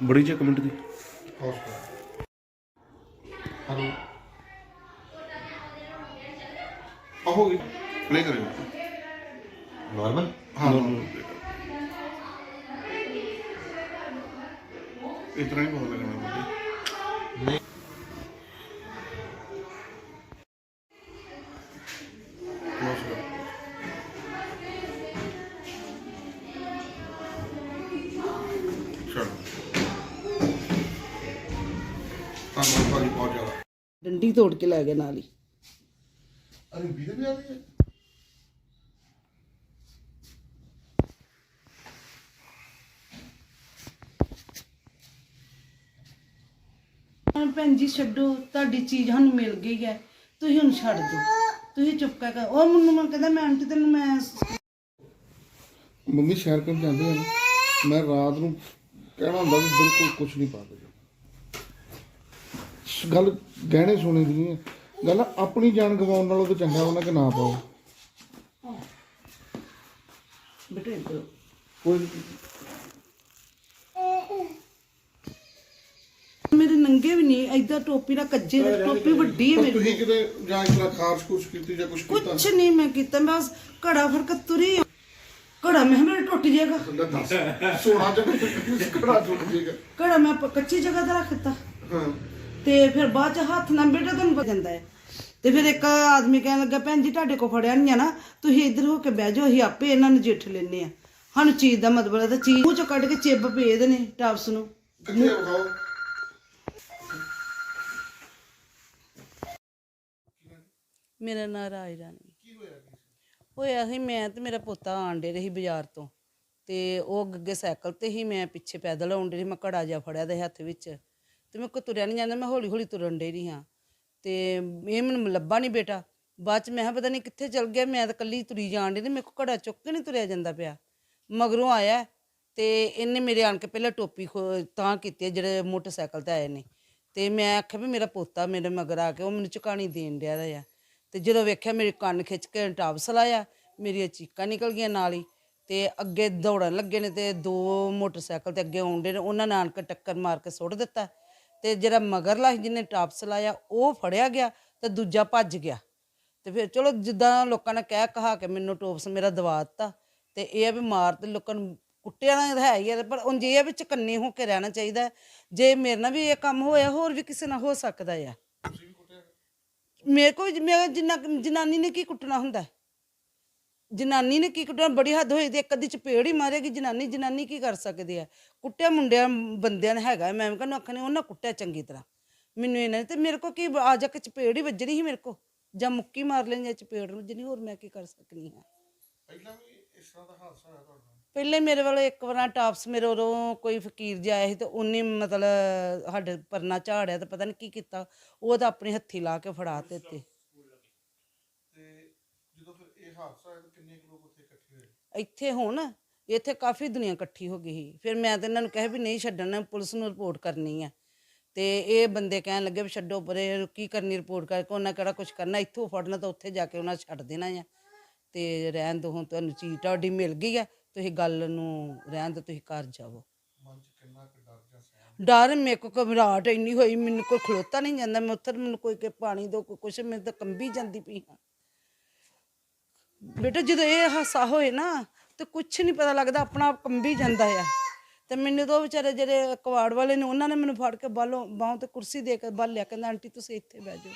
ਬੜੀ ਚ ਕਮੈਂਟ ਦੀ ਹਲੋ ਆ ਹੋ ਗਈ। ਪਲੇ ਕਰਿਓ। ਨਾਰਮਲ ਹਾਂ। ਇਤਨਾ ਹੀ ਬਹੁਤ ਲੱਗਣਾ ਮੁੰਡੇ ਨਹੀਂ ਕਲੋਸ ਕਰ ਚਲੋ। ਤਾਂ ਭਾਜੀ ਬਹੁਤ ਜ਼ਿਆਦਾ। ਡੰਡੀ ਤੋੜ ਕੇ ਲੈ ਗਏ ਨਾਲ ਹੀ। ਅਰੇ ਵੀਰ ਵੀ ਆ ਰਹੀ ਹੈ ਹੁਣ ਭੈਣ ਜੀ ਛੱਡੋ ਤੁਹਾਡੀ ਚੀਜ਼ ਸਾਨੂੰ ਮਿਲ ਗਈ ਹੈ। ਤੁਸੀਂ ਹੁਣ ਛੱਡ ਦਿਓ। ਤੁਸੀਂ ਚੁੱਪ ਕਰ ਉਹ ਮੈਨੂੰ ਮੈਂ ਕਹਿੰਦਾ ਮੈਂ ਆਂਟੀ ਤੈਨੂੰ ਮੈਂ ਮੰਮੀ ਸ਼ਹਿਰ ਕਰਨ ਜਾਂਦੇ ਹਨ ਮੈਂ ਰਾਤ ਨੂੰ ਕਹਿਣਾ ਹੁੰਦਾ ਵੀ ਬਿਲਕੁਲ ਕੁਝ ਨਹੀਂ ਪਾ ਦੇ ਗੱਲ ਗਹਿਣੇ ਸੁਣੀ ਦੀ ਨਹੀਂ ਹੈ ਗੱਲ ਆਪਣੀ ਜਾਨ ਗਵਾਉਣ ਨਾਲੋਂ ਤਾਂ ਚੰਗਾ ਉਹਨਾਂ ਕਿ ਨਾ ਪਾਓ। ਬੇਟੇ ਇੱਧਰ ਕੋਈ ਮੇਰੇ ਨੰਗੇ ਵੀ ਨਹੀਂ ਐਦਾਂ ਟੋਪੀ ਦਾ ਕੱਜੇ ਦਾ ਟੋਪੀ ਵੱਡੀ ਹੈ ਪਰ ਮੇਰੀ। ਤੁਸੀਂ ਕਿਤੇ ਜਾਂ ਤਰ੍ਹਾਂ ਖਾਰਸ਼ ਕੁਛ ਕੀਤੀ ਜਾਂ ਕੁਛ ਕੀਤਾ? ਕੁਛ ਨਹੀਂ ਮੈਂ ਕੀਤਾ ਮੈਂ ਬਸ ਘੜਾ ਫ਼ਰਕ ਤੁਰੀ। ਘੜਾ ਮੈਂ ਕਿਹਾ ਮੇਰਾ ਟੁੱਟ ਜਾਏਗਾ। ਲੈ ਦੱਸ ਸੋਨਾ ਤੇ ਕੜਾ ਟੁੱਟ ਜੇਗਾ ਘੜਾ ਮੈਂ ਪ- ਕੱਚੀ ਜਗ੍ਹਾ ਤੇ ਰੱਖ ਦਿੱਤਾ। ਹਾਂ। ਤੇ ਫਿਰ ਬਾਅਦ ਚ ਹੱਥ ਨਾਲ ਬੇਟਾ ਤੁਹਾਨੂੰ ਪਤਾ ਜਾਂਦਾ ਹੈ। ਤੇ ਫਿਰ ਇੱਕ ਆਦਮੀ ਕਹਿਣ ਲੱਗਾ ਭੈਣ ਜੀ ਤੁਹਾਡੇ ਕੋ ਫੜਿਆ ਨਹੀਂ ਆ ਨਾ। ਤੁਸੀਂ ਇੱਧਰ ਹੋ ਕੇ ਬਹਿ ਜਾਓ ਅਸੀਂ ਆਪੇ ਇਹਨਾਂ ਨੂੰ ਜਿੱਠ ਲੈਨੇ ਆ ਸਾਨੂੰ ਚੀਜ਼ ਦਾ ਮਤਲਬ ਹੈ ਤਾਂ ਚੀਜ਼। ਮੂੰਹ ਚੋਂ ਕੱਢ ਕੇ ਚਿੱਬ ਭੇਜਦੇ ਨੇ ਟਾਪਸ ਨੂੰ। ਕਿੱਥੇ ਵਿਖਾਓ ਮੇਰਾ ਨਾਂ ਰਾਜ ਰਾਣੀ। ਹੋਇਆ ਸੀ? ਮੈਂ ਤੇ ਮੇਰਾ ਪੋਤਾ ਆਂਡੇ ਰਹੀ ਬਾਜ਼ਾਰ ਤੋਂ। ਤੇ ਉਹ ਅੱਗੇ ਸਾਈਕਲ ਤੇ ਹੀ ਮੈਂ ਪਿੱਛੇ ਪੈਦਲ ਆਉਂਦੇ ਰਹੀ ਮੈਂ ਘੜਾ ਜਿਹਾ ਫੜਿਆ ਦੇ ਹੱਥ ਵਿੱਚ। ਤੇ ਮੈਂ ਕੋ ਤੁਰਿਆ ਨਹੀਂ ਜਾਂਦਾ ਮੈਂ ਹੌਲੀ ਹੌਲੀ ਤੁਰਨ ਡੇ ਰਹੀ ਹਾਂ। ਤੇ ਇਹ ਮੈਨੂੰ ਲੱਭਾ ਨਹੀਂ ਬੇਟਾ। ਬਾਅਦ ਚ ਮੈਂ ਕਿਹਾ ਪਤਾ ਨਹੀਂ ਕਿੱਥੇ ਚਲ ਗਿਆ, ਮੈਂ ਤਾਂ ਕੱਲੀ ਤੁਰੀ ਜਾਣ ਡਈ ਤੇ ਮੇਰੇ ਕੋ ਘੜਾ ਚੁੱਕ ਕੇ ਨਹੀਂ ਤੁਰਿਆ ਜਾਂਦਾ ਪਿਆ। ਮਗਰੋਂ ਆਇਆ ਤੇ ਇਹਨੇ ਮੇਰੇ ਆਣ ਕੇ ਪਹਿਲਾਂ ਟੋਪੀ ਖੋ- ਤਾਂ ਕੀਤੀ ਹੈ ਜਿਹੜੇ ਮੋਟਰਸਾਈਕਲ ਤੇ ਆਏ ਨੇ। ਤੇ ਮੈਂ ਆਖਿਆ ਵੀ ਮੇਰਾ ਪੋਤਾ ਮੇਰੇ ਮਗਰ ਆ ਕੇ ਉਹ ਮੈਨੂੰ ਚੁਕਾਣੀ ਦੇਣ ਡਿਆ ਦਾ ਆ। ਤੇ ਜਦੋਂ ਵੇਖਿਆ ਮੇਰੇ ਕੰਨ ਖਿੱਚ ਕੇ ਟਾਪਸ ਲਾਇਆ ਮੇਰੀਆਂ ਚੀਕਾਂ ਨਿਕਲ ਗਈਆਂ ਨਾਲ ਹੀ। ਤੇ ਅੱਗੇ ਦੌੜਨ ਲੱਗੇ ਨੇ ਤੇ ਦੋ ਮੋਟਰਸਾਈਕਲ ਤੇ ਅੱਗੇ ਆਉਂਦੇ ਨੇ, ਉਹਨਾਂ ਨੇ ਆਣ ਕੇ ਟੱਕਰ ਮਾਰ ਕੇ ਸੁੱਟ ਦਿੱਤਾ। ਤੇ ਜਿਹੜਾ ਮਗਰਲਾ ਜਿਹਨੇ ਟਾਪਸ ਲਾਇਆ ਉਹ ਫੜਿਆ ਗਿਆ ਤੇ ਦੂਜਾ ਭੱਜ ਗਿਆ ਤੇ ਫਿਰ ਚਲੋ ਜਿੱਦਾਂ ਲੋਕਾਂ ਨੇ ਕਹਿ ਕਹਾ ਕੇ ਮੈਨੂੰ ਟੋਪਸ ਮੇਰਾ ਦਵਾ ਦਿੱਤਾ ਤੇ ਇਹ ਆ ਵੀ ਮਾਰ ਤੇ ਲੋਕਾਂ ਨੂੰ ਕੁੱਟਿਆ ਨਾ ਹੈ ਹੀ ਆ ਪਰ ਉਂਝ ਇਹ ਆ ਵੀ ਚਕੰਨੇ ਹੋ ਕੇ ਰਹਿਣਾ ਚਾਹੀਦਾ ਹੈ। ਜੇ ਮੇਰੇ ਨਾਲ ਵੀ ਇਹ ਕੰਮ ਹੋਇਆ ਹੋਰ ਵੀ ਕਿਸੇ ਨਾਲ ਹੋ ਸਕਦਾ ਆ ਮੇਰੇ ਕੋਲ ਮੈਂ ਜਿੰਨਾ ਜਨਾਨੀ ਨੇ ਕੀ ਕੁੱਟਣਾ ਹੁੰਦਾ ਹੈ? ਜਨਾਨੀ ਨੇ ਕੀ ਕੁੱਟਣਾ ਬੜੀ ਹੱਦ ਹੋਈ ਤੇ ਇੱਕ ਅੱਧੀ ਚਪੇੜ ਹੀ ਮਾਰੇਗੀ। ਜਨਾਨੀ ਜਨਾਨੀ ਕੀ ਕਰ ਸਕਦੀ ਹੈ? ਕੁੱਟਿਆ ਮੁੰਡਿਆਂ ਬੰਦਿਆਂ ਨੇ ਹੈਗਾ। ਮੈਂ ਕਹਿੰਦਾ ਆਖਣੇ ਉਹਨਾਂ ਕੁੱਟਿਆ ਚੰਗੀ ਤਰ੍ਹਾਂ। ਮੈਨੂੰ ਇਹਨਾਂ ਨੇ ਤੇ ਮੇਰੇ ਕੋ ਕੀ ਆ ਜਾ ਕੇ ਚਪੇੜ ਹੀ ਵੱਜਣੀ ਸੀ ਮੇਰੇ ਕੋ। ਜਾਂ ਮੁੱਕੀ ਮਾਰ ਲੈਣੀ ਜਾਂ ਚਪੇੜ ਨੂੰ ਜਿੰਨੀ ਹੋਰ ਮੈਂ ਕੀ ਕਰ ਸਕਨੀ ਹਾਂ? ਪਹਿਲਾਂ ਵੀ ਇਸ ਤਰ੍ਹਾਂ ਦਾ ਹਾਦਸਾ ਹੋਇਆ ਤੁਹਾਡਾ ਪਹਿਲੇ ਮੇਰੇ ਵੱਲ ਇੱਕ ਵਾਰ ਟਾਪਸ ਮੇਰੇ ਉਦੋਂ ਕੋਈ ਫਕੀਰ ਜਿਹਾ ਆਇਆ ਸੀ ਤੇ ਉਹਨੇ ਮਤਲਬ ਸਾਡੇ ਪਰਨਾ ਝਾੜਿਆ ਤੇ ਪਤਾ ਨਹੀਂ ਕੀ ਕੀਤਾ। ਉਹ ਤਾਂ ਆਪਣੇ ਹੱਥੀ ਲਾ ਕੇ ਫੜਾ ਤੇ ਹਾਦਸਾ ਹੋਇਆ ਤਾਂ ਕਿੰਨੇ ਕੁ ਲੋਕ ਉੱਥੇ ਇਕੱਠੇ ਹੋਏ? ਇੱਥੇ ਹੁਣ ਇੱਥੇ ਕਾਫੀ ਦੁਨੀਆ ਇਕੱਠੀ ਹੋ ਗਈ ਸੀ। ਫਿਰ ਮੈਂ ਤਾਂ ਇਹਨਾਂ ਨੂੰ ਕਿਹਾ ਵੀ ਨਹੀਂ ਛੱਡਣਾ ਪੁਲਿਸ ਨੂੰ ਰਿਪੋਰਟ ਕਰਨੀ ਆ। ਤੇ ਇਹ ਬੰਦੇ ਕਹਿਣ ਲੱਗੇ ਵੀ ਛੱਡੋ ਪਰੇ ਕੀ ਕਰਨੀ ਰਿਪੋਰਟ ਕਰਕੇ ਉਹਨਾਂ ਕਿਹੜਾ ਕੁਝ ਕਰਨਾ ਇੱਥੋਂ ਫੜਨਾ ਤਾਂ ਉੱਥੇ ਜਾ ਕੇ ਉਹਨਾਂ ਛੱਡ ਦੇਣਾ ਆ। ਤੇ ਰਹਿਣ ਦੋ ਹੁਣ ਤੁਹਾਨੂੰ ਚੀਜ਼ ਤੁਹਾਡੀ ਮਿਲ ਗਈ ਆ ਤੁਸੀਂ ਗੱਲ ਨੂੰ ਰਹਿਣ ਦੋ ਤੁਸੀਂ ਘਰ ਜਾਵੋ। ਮਨ 'ਚ ਕਿੰਨਾ ਕੁ ਡਰ ਜਾਂ ਸਹਿਮ? ਡਰ ਮੇਰੇ ਕੋ ਘਬਰਾਹਟ ਇੰਨੀ ਹੋਈ ਮੈਨੂੰ ਕੋਈ ਖਲੋਤਾ ਨਹੀਂ ਜਾਂਦਾ ਮੈਂ ਉੱਥੇ ਮੈਨੂੰ ਕੋਈ ਕਿ ਪਾਣੀ ਦੋ ਕੋਈ ਕੁਛ ਮੈਂ ਤਾਂ ਕੰਬੀ ਜਾਂਦੀ ਪਈ ਹਾਂ। ਬੇਟਾ ਜਦੋਂ ਇਹ ਹਾਸਾ ਹੋਏ ਨਾ, ਤੇ ਕੁਛ ਨਹੀਂ ਪਤਾ ਲੱਗਦਾ, ਆਪਣਾ ਆਪ ਕੰਬੀ ਜਾਂਦਾ ਆ। ਤੇ ਮੈਨੂੰ ਤਾਂ ਉਹ ਵਿਚਾਰੇ ਜਿਹੜੇ ਕਵਾੜ ਵਾਲੇ ਨੇ, ਉਹਨਾਂ ਨੇ ਮੈਨੂੰ ਫੜ ਕੇ ਬਾਹਲੋਂ ਬਾਹੋਂ ਤੇ ਕੁਰਸੀ ਦੇ ਕੇ ਬਾਹਰ ਲਿਆ ਕਹਿੰਦਾ, ਆਂਟੀ, ਤੁਸੀਂ ਇੱਥੇ ਬਹਿ ਜਾਓ।